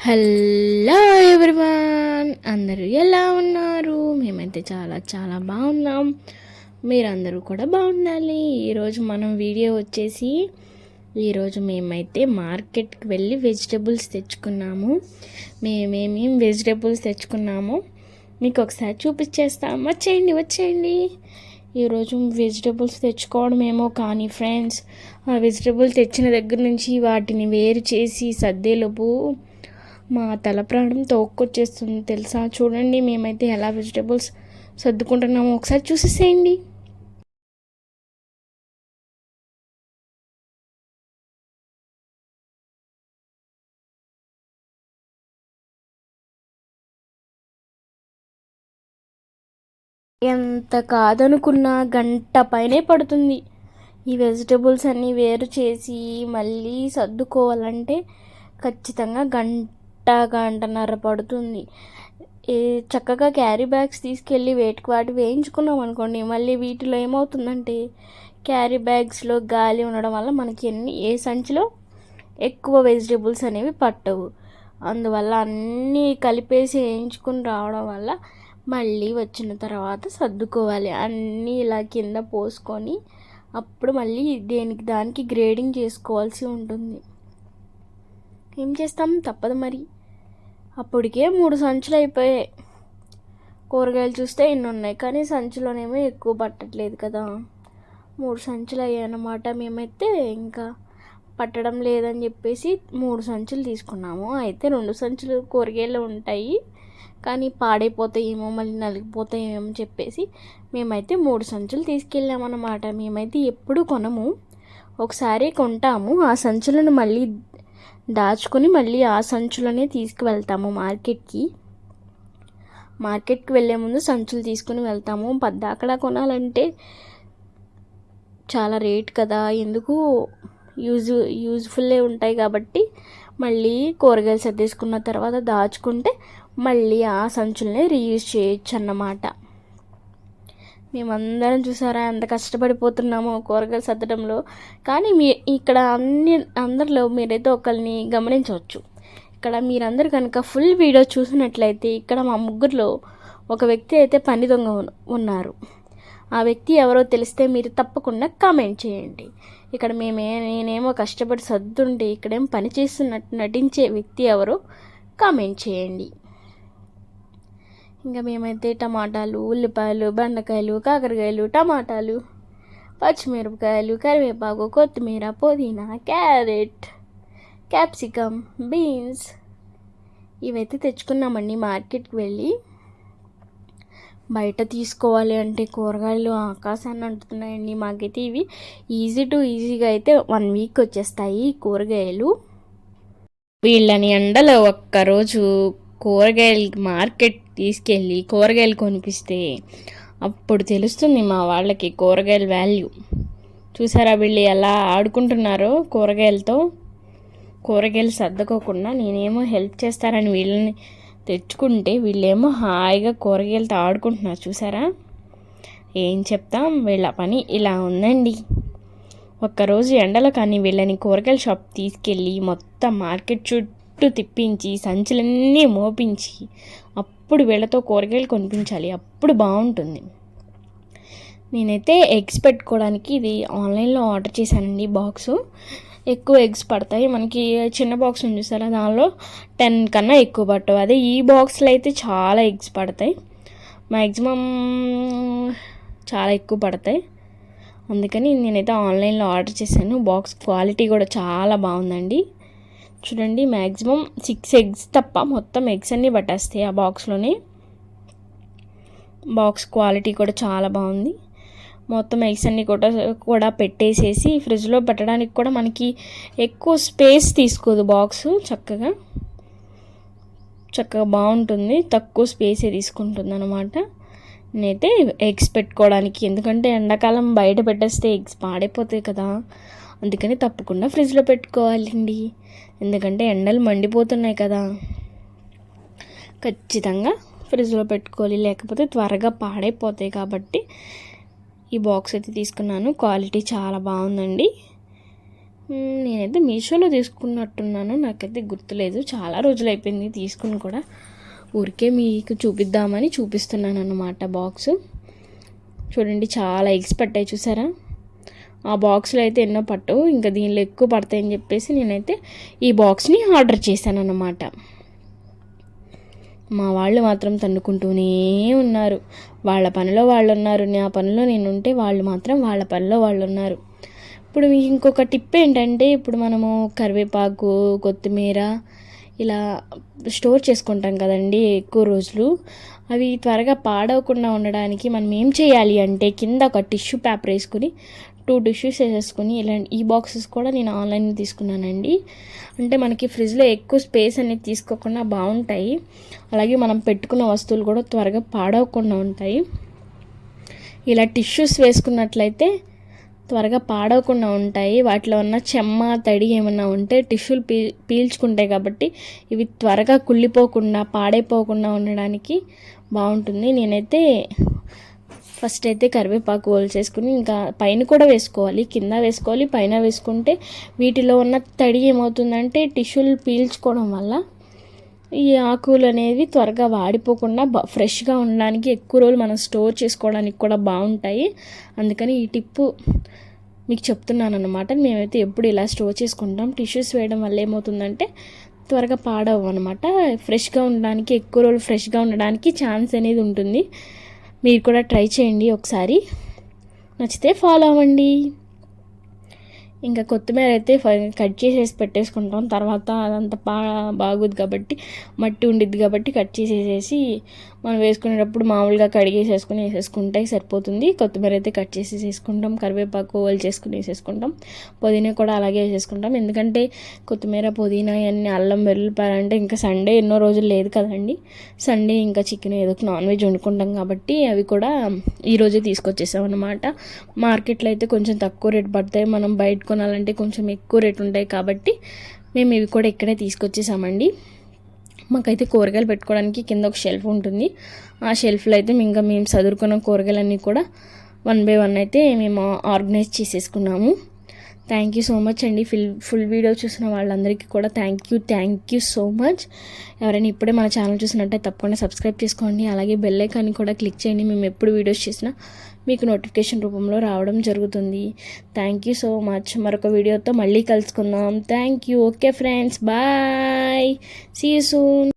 Hello everyone అందరూ ఎలా ఉన్నారు? మేమైతే చాలా చాలా బాగున్నాం. మీరందరూ కూడా బాగుండాలి. ఈరోజు మనం వీడియో వచ్చేసి ఈరోజు మేమైతే మార్కెట్కి వెళ్ళి వెజిటబుల్స్ తెచ్చుకున్నాము. మేమేమేం వెజిటబుల్స్ తెచ్చుకున్నామో మీకు ఒకసారి చూపించేస్తాం వచ్చేయండి వచ్చేయండి. ఈరోజు వెజిటబుల్స్ తెచ్చుకోవడమేమో కానీ ఫ్రెండ్స్ ఆ వెజిటబుల్ తెచ్చిన దగ్గర నుంచి వాటిని వేరు చేసి సర్దేలోపు మా తల ప్రాణం తోక్కొచ్చేస్తుంది తెలుసా? చూడండి మేమైతే ఎలా వెజిటేబుల్స్ సర్దుకుంటున్నామో ఒకసారి చూసేసేయండి. ఎంత కాదనుకున్నా గంట పైనే పడుతుంది. ఈ వెజిటబుల్స్ అన్నీ వేరు చేసి మళ్ళీ సర్దుకోవాలంటే ఖచ్చితంగా గంట గంటన్నర పడుతుంది. ఏ చక్కగా క్యారీ బ్యాగ్స్ తీసుకెళ్ళి వేటికి వాటి వేయించుకున్నాం అనుకోండి మళ్ళీ వీటిలో ఏమవుతుందంటే క్యారీ బ్యాగ్స్లో గాలి ఉండడం వల్ల మనకి ఎన్ని ఏ సంచిలో ఎక్కువ వెజిటేబుల్స్ అనేవి పట్టవు. అందువల్ల అన్నీ కలిపేసి వేయించుకుని రావడం వల్ల మళ్ళీ వచ్చిన తర్వాత సర్దుకోవాలి. అన్నీ ఇలా కింద పోసుకొని అప్పుడు మళ్ళీ దేనికి దానికి గ్రేడింగ్ చేసుకోవాల్సి ఉంటుంది. ఏం చేస్తాం? తప్పదు మరి. అప్పటికే మూడు సంచులు అయిపోయాయి కూరగాయలు చూస్తే ఇన్ని ఉన్నాయి కానీ సంచులోనేమో ఎక్కువ పట్టట్లేదు కదా. మూడు సంచులు అయ్యాయన్నమాట మేమైతే ఇంకా పట్టడం లేదని చెప్పేసి మూడు సంచులు తీసుకున్నాము. అయితే రెండు సంచులు కూరగాయలు ఉంటాయి కానీ పాడైపోతాయేమో మళ్ళీ నలిగిపోతాయేమో చెప్పేసి మేమైతే మూడు సంచులు తీసుకెళ్ళామన్నమాట. మేమైతే ఎప్పుడు కొనము ఒకసారి కొంటాము ఆ సంచులను మళ్ళీ దాచుకొని మళ్ళీ ఆ సంచులనే తీసుకువెళ్తాము మార్కెట్కి. మార్కెట్కి వెళ్ళే ముందు సంచులు తీసుకుని వెళ్తాము. పద్దాకలా కొనాలంటే చాలా రేట్ కదా. ఎందుకు? యూజ్ యూజ్ఫుల్లే ఉంటాయి కాబట్టి మళ్ళీ కూరగాయలు సర్దేసుకున్న తర్వాత దాచుకుంటే మళ్ళీ ఆ సంచుల్ని రీయూజ్ చేయొచ్చు అన్నమాట మేమందరం చూసారా ఎంత కష్టపడిపోతున్నామో కూరగాయలు సర్దడంలో. కానీ మీ ఇక్కడ అన్ని అందరిలో మీరైతే ఒకరిని గమనించవచ్చు. ఇక్కడ మీరందరూ కనుక ఫుల్ వీడియో చూసినట్లయితే ఇక్కడ మా ముగ్గురులో ఒక వ్యక్తి అయితే పని దొంగ ఉన్నారు. ఆ వ్యక్తి ఎవరో తెలిస్తే మీరు తప్పకుండా కామెంట్ చేయండి. ఇక్కడ మేమే నేనేమో కష్టపడి సర్దుంటే ఇక్కడేం పని చేస్తున్నట్టు నటించే వ్యక్తి ఎవరో కామెంట్ చేయండి. ఇంకా మేమైతే టమాటాలు ఉల్లిపాయలు బెండకాయలు కాకరకాయలు టమాటాలు పచ్చిమిరపకాయలు కరివేపాకు కొత్తిమీర పుదీనా క్యారెట్ క్యాప్సికమ్ బీన్స్ ఇవైతే తెచ్చుకున్నామండి మార్కెట్కి వెళ్ళి. బయట తీసుకోవాలి అంటే కూరగాయలు ఆకాశాన్ని అంటున్నాయండి మాకైతే ఇవి. ఈజీ టు ఈజీగా అయితే వన్ వీక్ వచ్చేస్తాయి కూరగాయలు. వీళ్ళని ఎండలో ఒక్కరోజు కూరగాయలు మార్కెట్ తీసుకెళ్ళి కూరగాయలు కొనిపిస్తే అప్పుడు తెలుస్తుంది మా వాళ్ళకి కూరగాయల వాల్యూ చూసారా వీళ్ళు ఎలా ఆడుకుంటున్నారో కూరగాయలతో? కూరగాయలు సర్దుకోకుండా నేనేమో హెల్ప్ చేస్తారని వీళ్ళని తెచ్చుకుంటే వీళ్ళేమో హాయిగా కూరగాయలతో ఆడుకుంటున్నారు. చూసారా? ఏం చెప్తాం? వీళ్ళ పని ఇలా ఉందండి. ఒక్కరోజు ఎండలో కానీ వీళ్ళని కూరగాయల షాప్ తీసుకెళ్ళి మొత్తం మార్కెట్ చుట్టూ తిప్పించి సంచులన్నీ మోపించి అప్పుడు వీళ్ళతో కూరగాయలు కొనిపించాలి. అప్పుడు బాగుంటుంది. నేనైతే ఎగ్స్ పెట్టుకోవడానికి ఇది ఆన్లైన్లో ఆర్డర్ చేశానండి బాక్సు. ఎక్కువ ఎగ్స్ పడతాయి. మనకి చిన్న బాక్స్ ఉంది చూసారా? దానిలో టెన్ కన్నా ఎక్కువ పట్టవు అదే ఈ బాక్స్లో అయితే చాలా ఎగ్స్ పడతాయి. మ్యాక్సిమం చాలా ఎక్కువ పడతాయి. అందుకని నేనైతే ఆన్లైన్లో ఆర్డర్ చేశాను. బాక్స్ క్వాలిటీ కూడా చాలా బాగుందండి. చూడండి మ్యాక్సిమం సిక్స్ ఎగ్స్ తప్ప మొత్తం ఎగ్స్ అన్నీ పట్టేస్తాయి ఆ బాక్స్లోనే బాక్స్ క్వాలిటీ కూడా చాలా బాగుంది. మొత్తం ఎగ్స్ అన్నీ కూడా కూడా పెట్టేసేసి ఫ్రిడ్జ్లో పెట్టడానికి కూడా మనకి ఎక్కువ స్పేస్ తీసుకోదు బాక్స్ చక్కగా. చక్కగా బాగుంటుంది తక్కువ స్పేసే తీసుకుంటుంది అనమాట నేనైతే ఎగ్స్ పెట్టుకోవడానికి ఎందుకంటే ఎండాకాలం బయట పెట్టేస్తే ఎగ్స్ పాడైపోతాయి కదా. అందుకని తప్పకుండా ఫ్రిడ్జ్లో పెట్టుకోవాలండి. ఎందుకంటే ఎండలు మండిపోతున్నాయి కదా. ఖచ్చితంగా ఫ్రిడ్జ్లో పెట్టుకోవాలి. లేకపోతే త్వరగా పాడైపోతాయి కాబట్టి ఈ బాక్స్ అయితే తీసుకున్నాను. క్వాలిటీ చాలా బాగుందండి. నేనైతే మీషోలో తీసుకున్నట్టున్నాను. నాకైతే గుర్తులేదు. చాలా రోజులు అయిపోయింది తీసుకుని కూడా. ఊరికే మీకు చూపిద్దామని చూపిస్తున్నాను అన్నమాట బాక్స్. చూడండి చాలా ఎగ్స్ పట్టాయి చూసారా? ఆ బాక్స్లో అయితే ఎన్నో పట్టు ఇంకా దీనిలో ఎక్కువ పడతాయని చెప్పేసి నేనైతే ఈ బాక్స్ని ఆర్డర్ చేశాను అన్నమాట మా వాళ్ళు మాత్రం తన్నుకుంటూనే ఉన్నారు. వాళ్ళ పనిలో వాళ్ళు ఉన్నారు నా పనిలో నేను ఉంటే వాళ్ళు మాత్రం వాళ్ళ పనిలో వాళ్ళు ఉన్నారు ఇప్పుడు మీకు ఇంకొక టిప్ ఏంటంటే ఇప్పుడు మనము కరివేపాకు కొత్తిమీర ఇలా స్టోర్ చేసుకుంటాం కదండి ఎక్కువ రోజులు. అవి త్వరగా పాడవకుండా ఉండడానికి మనం ఏం చేయాలి అంటే కింద ఒక టిష్యూ పేపర్ వేసుకుని టూ టిష్యూస్ వేసేసుకుని ఇలాంటి ఈ బాక్సెస్ కూడా నేను ఆన్లైన్ తీసుకున్నానండి. అంటే మనకి ఫ్రిడ్జ్లో ఎక్కువ స్పేస్ అనేది తీసుకోకుండా బాగుంటాయి. అలాగే మనం పెట్టుకున్న వస్తువులు కూడా త్వరగా పాడవకుండా ఉంటాయి. ఇలా టిష్యూస్ వేసుకున్నట్లయితే త్వరగా పాడవకుండా ఉంటాయి. వాటిలో ఉన్న చెమ్మ తడి ఏమన్నా ఉంటే టిష్యూలు పీ పీల్చుకుంటాయి కాబట్టి ఇవి త్వరగా కుళ్ళిపోకుండా పాడైపోకుండా ఉండడానికి బాగుంటుంది. నేనైతే ఫస్ట్ అయితే కరివేపాకు చేసుకుని ఇంకా పైన కూడా వేసుకోవాలి కింద వేసుకోవాలి పైన వేసుకుంటే వీటిలో ఉన్న తడి ఏమవుతుందంటే టిష్యూలు పీల్చుకోవడం వల్ల ఈ ఆకులు అనేవి త్వరగా వాడిపోకుండా ఫ్రెష్గా ఉండడానికి ఎక్కువ రోజులు మనం స్టోర్ చేసుకోవడానికి కూడా బాగుంటాయి. అందుకని ఈ టిప్పు మీకు చెప్తున్నాను అనమాట మేమైతే ఎప్పుడు ఇలా స్టోర్ చేసుకుంటాం. టిష్యూస్ వేయడం వల్ల ఏమవుతుందంటే త్వరగా పాడవు అనమాట ఫ్రెష్గా ఉండడానికి ఎక్కువ రోజులు ఫ్రెష్గా ఉండడానికి ఛాన్స్ అనేది ఉంటుంది. మీరు కూడా ట్రై చేయండి ఒకసారి. నచ్చితే ఫాలో అవ్వండి. ఇంకా కొత్తిమీర అయితే కట్ చేసేసి పెట్టేసుకుంటాం. తర్వాత అదంతా బాగా బాగుంది కాబట్టి మట్టి ఉండిద్ది కాబట్టి కట్ చేసేసేసి మనం వేసుకునేటప్పుడు మామూలుగా కడిగేసేసుకుని వేసేసుకుంటే సరిపోతుంది. కొత్తిమీర అయితే కట్ చేసి వేసుకుంటాం కరివేపాకు వాళ్ళు చేసుకుని వేసేసుకుంటాం. పుదీనా కూడా అలాగే వేసేసుకుంటాం. ఎందుకంటే కొత్తిమీర పుదీనా ఇవన్నీ అల్లం వెల్లుల్లిపాయలు ఇంకా సండే ఎన్నో రోజులు లేదు కదండి. సండే ఇంకా చికెన్ ఏదో ఒక నాన్ వెజ్ వండుకుంటాం కాబట్టి అవి కూడా ఈరోజే తీసుకొచ్చేసాం అనమాట మార్కెట్లో అయితే కొంచెం తక్కువ రేట్ పడతాయి. మనం బయట కొనాలంటే కొంచెం ఎక్కువ రేట్ ఉంటాయి కాబట్టి మేము ఇవి కూడా ఇక్కడే తీసుకొచ్చేసామండి. మాకైతే కూరగాయలు పెట్టుకోవడానికి కింద ఒక షెల్ఫ్ ఉంటుంది. ఆ షెల్ఫ్లో అయితే ఇంకా మేము చదువుకున్న కూరగాయలన్నీ కూడా వన్ బై వన్ అయితే మేము ఆర్గనైజ్ చేసేసుకున్నాము. థ్యాంక్ యూ సో మచ్ అండి. ఫుల్ ఫుల్ వీడియో చూసిన వాళ్ళందరికీ కూడా thank you thank you so much ఎవరైనా ఇప్పుడే మన ఛానల్ చూసినట్టే తప్పకుండా సబ్స్క్రైబ్ చేసుకోండి. అలాగే బెల్ ఐకాన్ని కూడా క్లిక్ చేయండి. మేము ఎప్పుడు వీడియోస్ చేసినా మీకు నోటిఫికేషన్ రూపంలో రావడం జరుగుతుంది. థ్యాంక్ యూ సో మచ్ మరొక వీడియోతో మళ్ళీ కలుసుకుందాం. Thank you okay friends bye see you soon